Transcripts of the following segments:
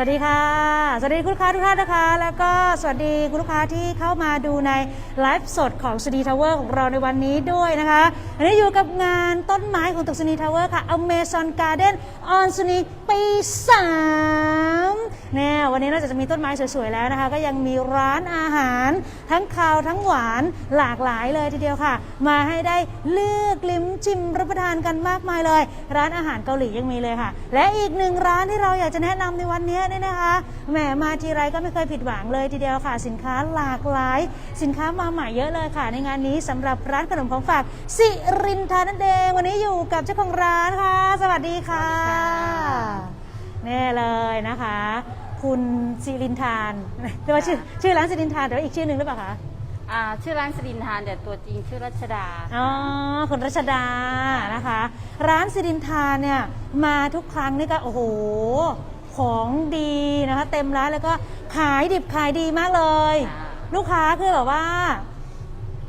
สวัสดีค่ะ สวัสดีคุณลูกค้าทุกท่านนะคะ แล้วก็สวัสดีคุณลูกค้าที่เข้ามาดูในไลฟ์สดของสนีทาวเวอร์ของเราในวันนี้ด้วยนะคะ อันนี้อยู่กับงานต้นไม้ของตึกสนีทาวเวอร์ค่ะ Amazon Garden on สนีปี3เนี่ยวันนี้นอกจากจะมีต้นไม้สวยๆแล้วนะคะ ก็ยังมีร้านอาหาร ทั้งคาวทั้งหวานหลากหลายเลยทีเดียวค่ะ มาให้ได้เลือกลิ้มชิมรับประทานกันมากมายเลย ร้านอาหารเกาหลียังมีเลยค่ะ และอีกหนึ่งร้านที่เราอยากจะแนะนำในวันนี้เนี่ยนะคะแหมมาทีไรก็ไม่เคยผิดหวังเลยทีเดียวค่ะ สินค้าหลากหลาย สินค้ามาใหม่เยอะเลยค่ะ ในงานนี้สำหรับร้านขนมของฝากสิรินทานั่นเองวันนี้อยู่กับเจ้าของร้านค่ะ สวัสดีค่ะสวัสดีค่ะแน่เลยนะคะ คุณสิรินทานเรียกว่าชื่อชื่อร้านสิรินทานแต่ว่าอีกชื่อหนึ่งหรือเปล่าคะอ่าชื่อร้านสรินทานแต่ตัวจริงชื่อรัชดา อ๋อคุณรัชดานะคะ ร้านสิรินทานเนี่ยมาทุกครั้งนี่ก็โอ้โห ของดีนะคะ เต็มร้านแล้วก็ขายดิบขายดีมากเลยค่ะลูกค้าคือแบบว่า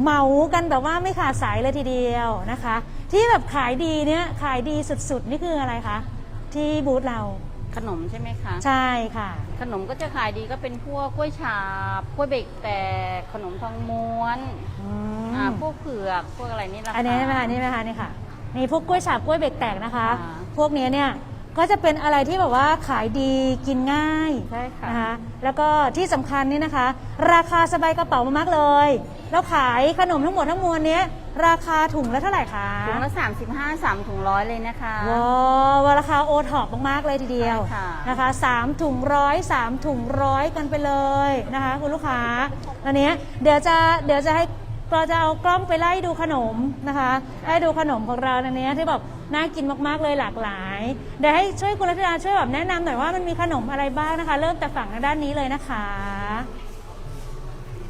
เหมากันแบบว่าไม่ขาดสายเลยทีเดียวนะคะ ที่แบบขายดีเนี่ยขายดีสุดๆ นี่คืออะไรคะ ที่บูธเราขนมใช่ไหมคะ ใช่ค่ะ ขนมก็จะขายดีก็เป็นพวกกล้วยฉาบกล้วยเบรกแตกขนมทองม้วนอืมอ่าพวกเผือกพวกอะไรนี่แหละอันนี้ไหมคะนี่ไหมคะนี่ค่ะนี่พวกกล้วยฉาบกล้วยเบรกแตกนะคะอ่าพวกเนี้ยเนี่ย ก็จะเป็นอะไรที่แบบว่าขายดีกินง่ายใช่ค่ะ นะคะแล้วก็ที่สำคัญนี่นะคะ ราคาสบายกระเป๋ามากๆเลย แล้วขายขนมทั้งหมดทั้งมวลเนี้ยราคาถุงละเท่าไหร่คะถุงละ35 3ถุงร้อยเลยนะคะ ว้าวราคาโอท็อปมากๆเลยทีเดียวใช่ค่ะ นะคะสามถุงร้อยสามถุงร้อยกันไปเลยนะคะคุณลูกค้าอันเนี้ยเดี๋ยวจะเดี๋ยวจะให้ เราจะเอากล้องไปไล่ดูขนมนะคะไล่ดูขนมของเราในเนี้ยที่แบบน่ากินมากๆเลยหลากหลายเดี๋ยวให้ช่วยคุณรัตนาช่วยแบบแนะนำหน่อยว่ามันมีขนมอะไรบ้างนะคะ เริ่มจากฝั่งทางด้านนี้เลยนะคะ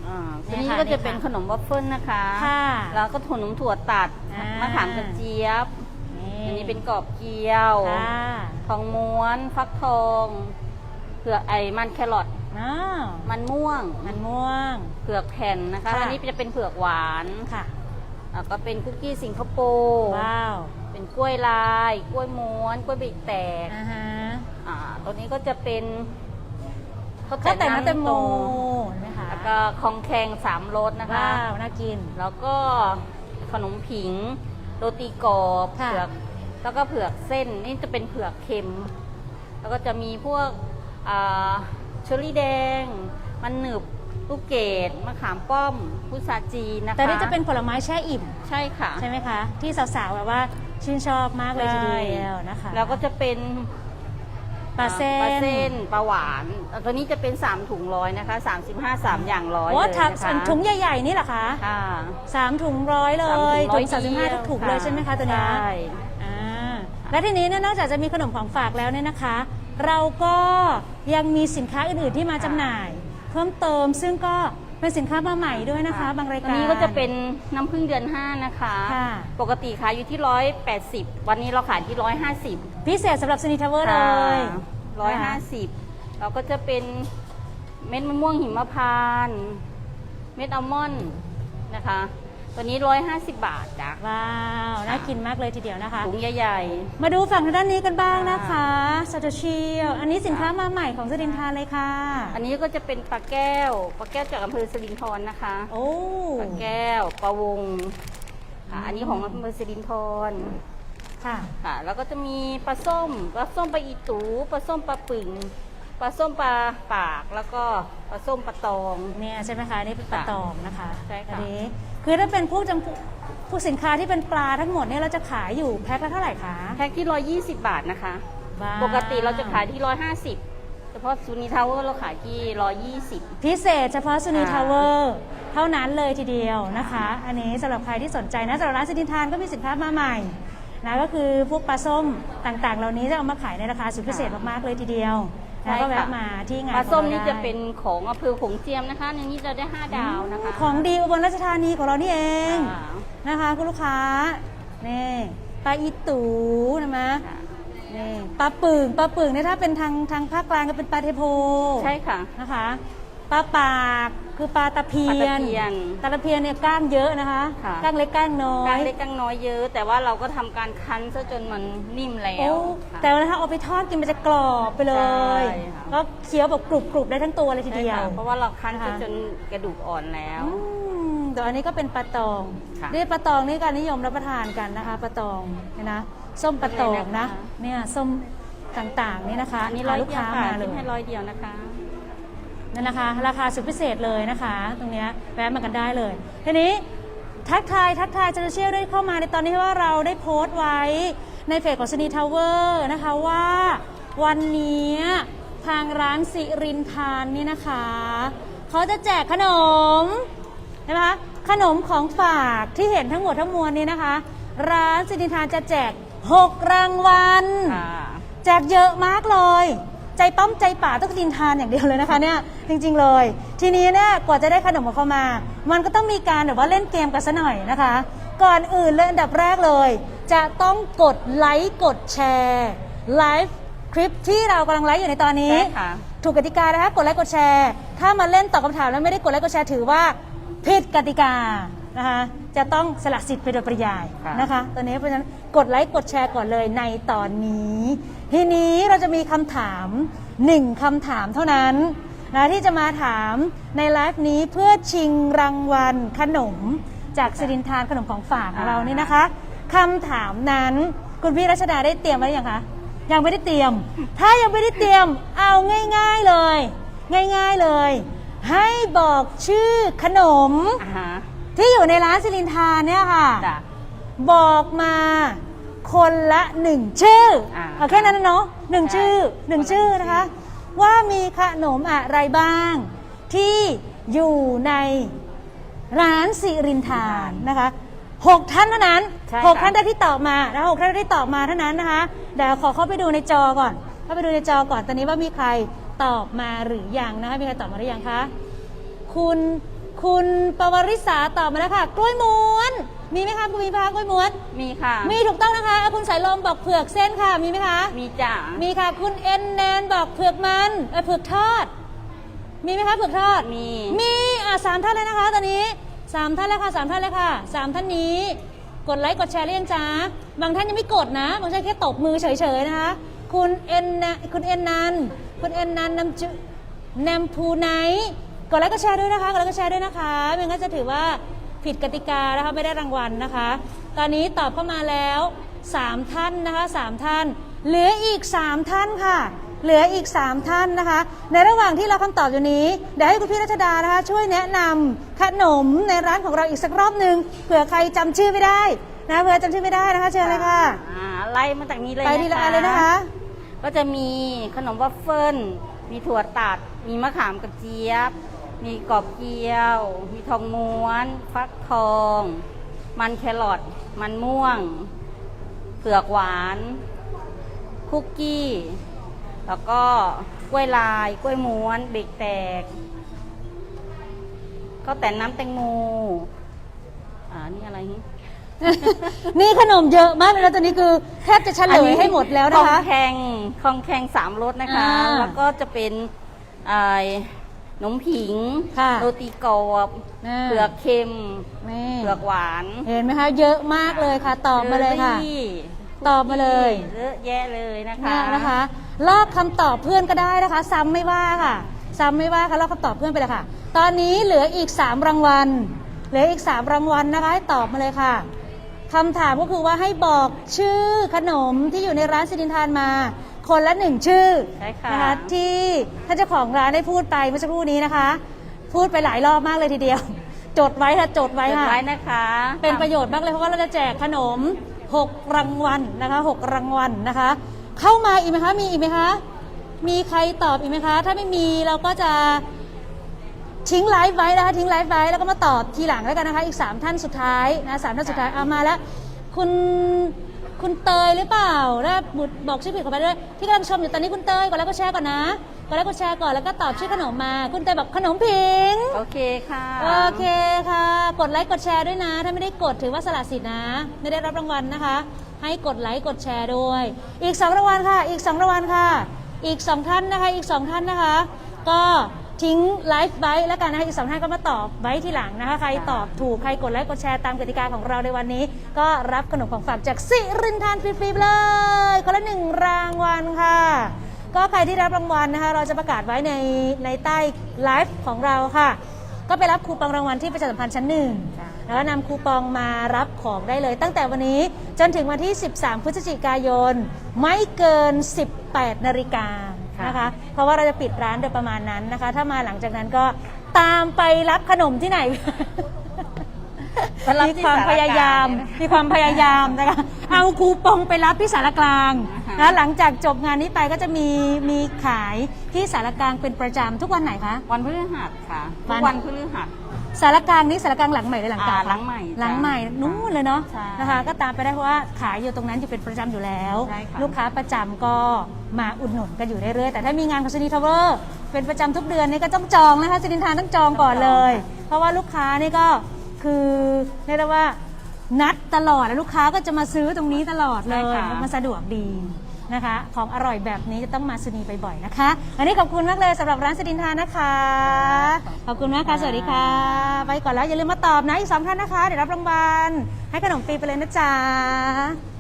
อ่าเนี่ทียนี้ค่ะก็จะเนี่ยค่ะเป็นขนมวัฟเฟิลนะคะค่ะแล้วก็ขนมถั่วตัดอ่ามมะขามกระเจี๊ยบ อันนี้เป็นกรอบเกี๊ยวค่ะทองม้วน ฟักทอง เผือกไอ้มันแครอท อ้าวมันม่วงมันม่วง เผือกแผ่นนะคะ ค่ะ อันนี้จะเป็นเผือกหวานค่ะ แล้วก็เป็นคุกกี้สิงคโปร์ว้าวเป็นกล้วยลาย กล้วยม้วน กล้วยบีบแตกอ่าฮะอ่าตัวนี้ก็จะเป็นข้าวแต่งน้ำแตงโมโตเห็นไหมคะแล้วก็คองแคงสามรสนะคะ ว้าวน่ากิน แล้วก็ขนมผิงโรตีกรอบค่ะ เผือกแล้วก็เผือกเส้นนี่จะเป็นเผือกเค็ม แล้วก็จะมีพวกอ่า เชอร์รี่แดง มันหนึบลูกเกดมะขามป้อมพุทราจีนนะคะแต่นี่จะเป็นผลไม้แช่อิ่ม ใช่ค่ะ ใช่ไหมคะ ที่สาวๆแบบว่าชื่นชอบมากเลยทีเดียวนะคะแล้วก็จะเป็นปลาเส้นปลาเส้นปลาหวานแล้วตัวนี้จะเป็น 3 ถุงร้อยนะคะ35 3 อย่างร้อยโอ้เลยถังนะคะถุงใหญ่ๆนี่เหรอคะค่ะสามถุงร้อยเลยสามถุถุงงสามสิบห้าร้อยทุกถุงเลยใช่ไหมคะตัวเนี้ยใช่อ่าและทีนี้เนี่ยนอกจากจะมีขนมของฝากแล้วเนี่ยนะคะ เราก็ ยังมีสินค้าอื่นๆที่มาจำหน่าย เพิ่มเติมซึ่งก็เป็นสินค้ามาใหม่ด้วยนะคะ บางรายตัวการนี้ก็จะเป็นน้ำผึ้งเดือน 5 นะคะ ค่ะ ปกติขายอยู่ที่ 180 วันนี้เราขายที่ 150พิเศษสำหรับสนิทาวเวอร์เลยร้อยห้าสิบเราก็จะเป็นเม็ดมะม่วงหิมพานต์เม็ดอัลมอนด์นะคะ ตัวนี้ 150 บาทจ้ะ ว้าว น่ากินมากเลยทีเดียวนะคะ ถุงใหญ่ มาดูฝั่งทางด้านนี้กันบ้างนะคะสตชีลอันนี้สินค้ามาใหม่ของสรินทานเลยค่ะ ๆ อันนี้ก็จะเป็นปลาแก้ว ปลาแก้วจากอำเภอสิรินธรนะคะ โอ้ ปลาแก้ว ปลาวงค่ะ อันนี้ของอำเภอสิรินธรค่ะ ค่ะ แล้วก็จะมีปลาส้ม ปลาส้มปลาอีตู ปลาส้มปลาปึ่ง ปลาส้มปลาปาก แล้วก็ปลาส้มปลาตอง เนี่ยใช่ไหมคะอันนี่เป็นปลาตองนะคะใช่ค่ะ อันนี้ คือถ้าเป็นผู้จำพวกผู้สินค้าที่เป็นปลาทั้งหมดเนี่ยเราจะขายอยู่แพ็คละเท่าไหร่คะแพ็คที่ 120 บาทนะคะว้าวปกติเราจะขายที่ 150 เฉพาะซูนิทาวเวอร์เราขายที่ 120 พิเศษเฉพาะสุนีอ่าทาวเวอร์เท่านั้นเลยทีเดียวนะคะ อันนี้สำหรับใครที่สนใจนะสำหรับร้านสินิทานก็มีสินค้ามาใหม่นะก็คือพวกปลาส้มต่างๆ เหล่านี้จะเอามาขายในราคาสุดพิเศษมากๆเลยทีเดียว ใช่แล้วก็ค่ะแวะมาที่งานปลาส้มของนี่เราจะได้เป็นของอำเภอโขงเจียมนะคะในนี้จะได้ 5 ดาวนะคะของดีอุบลราชธานีของเรานี่เองอ่านะคะคุณลูกค้านี่ปลาอีตูนะมะค่ะ นี่ปลาปึ่งปลาปึ่งเนี่ยถ้าเป็นทางทางภาคกลางก็เป็นปลาเทโพใช่ค่ะ นะคะปลาปาก คือปลาตะเพียนปลาตะเพียนปลาตะเพียนเนี่ยก้างเยอะนะคะค่ะก้างเล็กก้างน้อกลางยเล็กกลางน้อยเยอะ แต่ว่าเราก็ทำการคั้นซะจนมันนิ่มแล้โอ้วค่ะ แต่ว่าถ้าเอาไปทอดกินมันจะกรอบไปเลยใช่ค่ะแล้วเคี้ยวแบบกรุบกรุบๆได้ทั้งตัวเลยทีเดียวใช่ค่ะเพราะว่าเราคั้นค่ะซะจนกระดูกอ่อนแล้ว อืมเดี๋ยวอันนี้ก็เป็นปลาตองค่ะนี่ปลาตองนี่การนิยมรับประทานกันนะคะปลาตองเนี่ยนะส้มปลาตองนะ เนี่ยส้มต่างๆนี่นะคะอันนี้ร้อยลูกเดียวค้าค่ะมาเลคิดย ให้ร้อยเดียวนะคะ นั่นนะคะราคาสุดพิเศษเลยนะคะ ตรงเนี้ยแวะมากันได้เลยทีนี้ทักทายทักทายโซเชียลด้วยเข้ามาในตอนนี้ว่าเราได้โพสต์ไว้ในเพจของสนีทาวเวอร์นะคะว่าวันนี้ทางร้านสิรินทานนี่นะคะเขาจะแจกขนมนะคะขนมของฝากที่เห็นทั้งหมดทั้งมวลนี้นะคะ ร้านสิรินทานจะแจก 6 รางวัลค่ะแจกเยอะมากเลย ใจป้อมใจป่าต้องดินทานอย่างเดียวเลยนะคะเนี่ยจริงๆเลย ทีนี้เนี่ยกว่าจะได้ขนมของเขามา มันก็ต้องมีการแบบว่าเล่นเกมกันซะหน่อยนะคะ ก่อนอื่นเลยอันดับแรกเลย จะต้องกดไลค์กดแชร์ไลฟ์คลิปที่เรากำลังไลฟ์อยู่ในตอนนี้ ใช่ค่ะ ถูกกติกานะคะกดไลค์กดแชร์ ถ้ามาเล่นตอบคำถามแล้วไม่ได้กดไลค์กดแชร์ถือว่าผิดกติกานะคะจะต้องสละสิทธิ์ไปโดยปริยายค่ะ นะคะตอนนี้เพราะฉะนั้นกดไลค์กดแชร์ก่อนเลยในตอนนี้ ทีนี้เราจะมีคำถามหนึ่งคำถามเท่านั้นนะที่จะมาถามในไลฟ์นี้เพื่อชิงรางวัลขนม จากสิรินทานขนมของฝากของเรานี่นะคะคำถามนั้นคุณพี่รัชดาได้เตรียมไว้หรือยังคะยังไม่ได้เตรียม ถ้ายังไม่ได้เตรียมเอาง่าย ๆเลย ง่าย ๆเลย ให้บอกชื่อขนมอ่าฮะที่อยู่ในร้านสิรินทานเนี่ยค่ะจ้ะบอกมา คนละหนึ่งชื่ออ่าเอาแค่นั้นนะเนาะหนึ่งใช่ชื่อหนึ่งคนละชื่อชื่อนะคะว่ามีขนมอะไรบ้าง ที่อยู่ในร้านสิรินทานนะคะหกท่านเท่านั้นใช่หกค่ะ ท่านได้ที่ตอบมานะคะหกท่านได้ที่ตอบมาเท่านั้นนะคะเดี๋ยวขอเข้าไปดูในจอก่อนเข้าไปดูในจอก่อนตอนนี้ว่ามีใครตอบมาหรือยังนะคะมีใครตอบมาหรือยังคะ คุณ คุณปวริษาตอบมาแล้วค่ะ กล้วยม้วน มีไหมคะคุณมีพากล้วยม้วน มีค่ะ มีถูกต้องนะคะอะคุณสายลมบอกเผือกเส้นค่ะ มีไหมคะ มีจ้ะมีค่ะ คุณเอ็นแนนบอกเผือกมันเออเผือกทอด มีไหมคะเผือกทอด มี มีอะสามท่านเลยนะคะ ตอนนี้สามท่านแล้วค่ะสามท่านเลยค่ะสามท่านนี้ กดไลค์กดแชร์หรือยังจ๊ะบางท่านยังไม่กดนะบางท่านแค่ตบมือเฉยๆนะคะ คุณเอ็นนะคุณเอ็นนันคุณเอ็นนันนำจุนำภูไนท์ กดไลค์กดแชร์ด้วยนะคะกดไลค์กดแชร์ด้วยนะคะไม่งั้นจะถือว่าผิดกติกานะคะไม่ได้รางวัลนะคะ ตอนนี้ตอบเข้ามาแล้วสามท่านนะคะสามท่าน เหลืออีกสามท่านค่ะ เหลืออีก 3 ท่านนะคะ ในระหว่างที่เราคำตอบอยู่นี้ เดี๋ยวให้คุณพี่รัชดานะคะ ช่วยแนะนำขนมในร้านของเราอีกสักรอบหนึ่งเผื่อใครจำชื่อไม่ได้นะเผื่อจำชื่อไม่ได้นะคะเชิญเลยค่ะอ่าไล่มาจากนี้เลยไปทีละอันเลยนะคะ ก็จะมีขนมวัฟเฟิลมีถั่วตัด มีมะขามกระเจี๊ยบ มีกรอบเกี๊ยว มีทองม้วน ฟักทอง มันแครอท มันม่วง เผือกหวาน คุกกี้ แล้วก็กล้วยลาย กล้วยม้วน เบรกแตก ก็แต่น้ำแตงโม อ่า นี่อะไรนี่ นี่ขนมเยอะมากเลยนะตอนนี้คือแทบจะเฉลยให้หมดแล้วคนะองคะ แข็งคองแข็งสามรสนะคะ อ่า แล้วก็จะเป็นไอ้ ขนมผิงค่ะ โรตีกรอบอ่าเผือกเค็มนี่เผือกหวานเห็นไหมคะ เยอะมากเลยค่ะ ตอบมาเลยค่ะ จอรี่ตอบมาเลย เยอะแยะเลยนะคะเนี่ยนะคะ ลอกคำตอบเพื่อนก็ได้นะคะ ซ้ำไม่ว่าค่ะ ซ้ำไม่ว่าค่ะลอกคำตอบเพื่อนไปเลยค่ะ ตอนนี้เหลืออีก 3 รางวัล เหลืออีก 3 รางวัลนะคะให้ตอบมาเลยค่ะคำถามก็คือว่าให้บอกชื่อขนมที่อยู่ในร้านสิรินทานมา คนละหนึ่งชื่อใช่ค่ะ นะคะที่ท่านเจ้าของร้านได้พูดไปเมื่อสักครู่นี้นะคะ พูดไปหลายรอบมากเลยทีเดียว จดไว้ค่ะจดไว้จดค่ะ ไว้นะคะเป็นประโยชน์มากเลยเพราะว่าเราจะแจกขนม 6 รางวัลนะคะ6รางวัลนะคะ เข้ามาอีกไหมคะมีอีกไหมคะ มีใครตอบอีกไหมคะ ถ้าไม่มีเราก็จะทิ้งไลฟ์ไว้นะคะทิ้งไลฟ์ไว้แล้วก็มาตอบทีหลังแล้วกันนะคะ อีก 3 ท่านสุดท้ายนะสามท่านสุดท้ายเอามาแล้ว คุณ คุณเตยหรือเปล่าแล้วบุตรบอกชื่อผิดเข้าไปด้วยที่กำลังชมอยู่ตอนนี้คุณเตยกดไลค์กดแชร์ก่อนนะกดไลค์กดแชร์ก่อนแล้วก็ตอบชื่อขนมมา คุณเตยบอกขนมผิง โอเคค่ะ โอเคค่ะ กดไลค์กดแชร์ด้วยนะ ถ้าไม่ได้กดถือว่าสละสิทธิ์นะ ไม่ได้รับรางวัลนะคะ ให้กดไลค์กดแชร์ด้วย อีก 2รางวัลค่ะ อีก 2รางวัลค่ะ อีก 2 ท่านนะคะ อีก 2 ท่านนะคะ ก็ ทิ้งไลฟ์ไว้แล้วกันนะคะอีกสองท่านก็มาตอบไว้ทีหลังนะคะ ใครตอบถูก ใครกดไลค์กดแชร์ตามกติกาของเราในวันนี้ ก็รับขนมของฝากจากสิรินทานฟรีๆไปเลยคนละหนึ่งรางวัลค่ะ ก็ใครที่รับรางวัลนะคะ เราจะประกาศไว้ในในใต้ไลฟ์ของเราค่ะ ก็ไปรับคูปองรางวัลที่ประชาสัมพันธ์ชั้นหนึ่งจ้ะแล้วก็นำคูปองมารับของได้เลย ตั้งแต่วันนี้จนถึงวันที่ 13 พฤศจิกายน ไม่เกิน 18 นาฬิกา นะคะ เพราะว่าเราจะปิดร้านโดยประมาณนั้นนะคะ ถ้ามาหลังจากนั้นก็ตามไปรับขนมที่ไหน ไปรับที่มีความพยายาม สารกลางเลยนะมีความพยายามนะคะเอาคูปองไปรับที่สารกลางอ่าฮะแล้วหลังจากจบงานนี้ไปก็จะมีมีขายที่สารกลางเป็นประจำทุกวันไหนคะ วันพฤหัสค่ะวัทุนกวันพฤหัส สารกลางนี้สารกลางหลังใหม่หรือหลังเก่าอ่าหลังใหม่หลังใหม่จ้ะนู้นเลยเนาะใช่นะคะ ก็ตามไปได้เพราะว่าขายอยู่ตรงนั้นอยู่เป็นประจำอยู่แล้ว ใช่ค่ะ ลูกค้าประจำก็มาอุดหนุนกันอยู่เรื่อยๆแต่ถ้ามีงานของซินีทาวเวอร์เป็นประจำทุกเดือนนี่ก็ต้องจองนะคะซินินทานต้องจองก่อนเลย เพราะว่าลูกค้านี่ก็ คือเรียกได้ว่านัดตลอดแล้วลูกค้าก็จะมาซื้อตรงนี้ตลอดเลยใช่ค่ะ มันสะดวกดีนะคะ ของอร่อยแบบนี้จะต้องมาซินีบ่อยๆนะคะ วันนี้ขอบคุณมากเลยสำหรับร้านซินินทานนะคะ ขอบคุณมากค่ะสวัสดีค่ะ ไปก่อนแล้วอย่าลืมมาตอบนะอีกสองท่านนะคะ เดี๋ยวรับรางวัลให้ขนมฟรีไปเลยนะจ๊ะ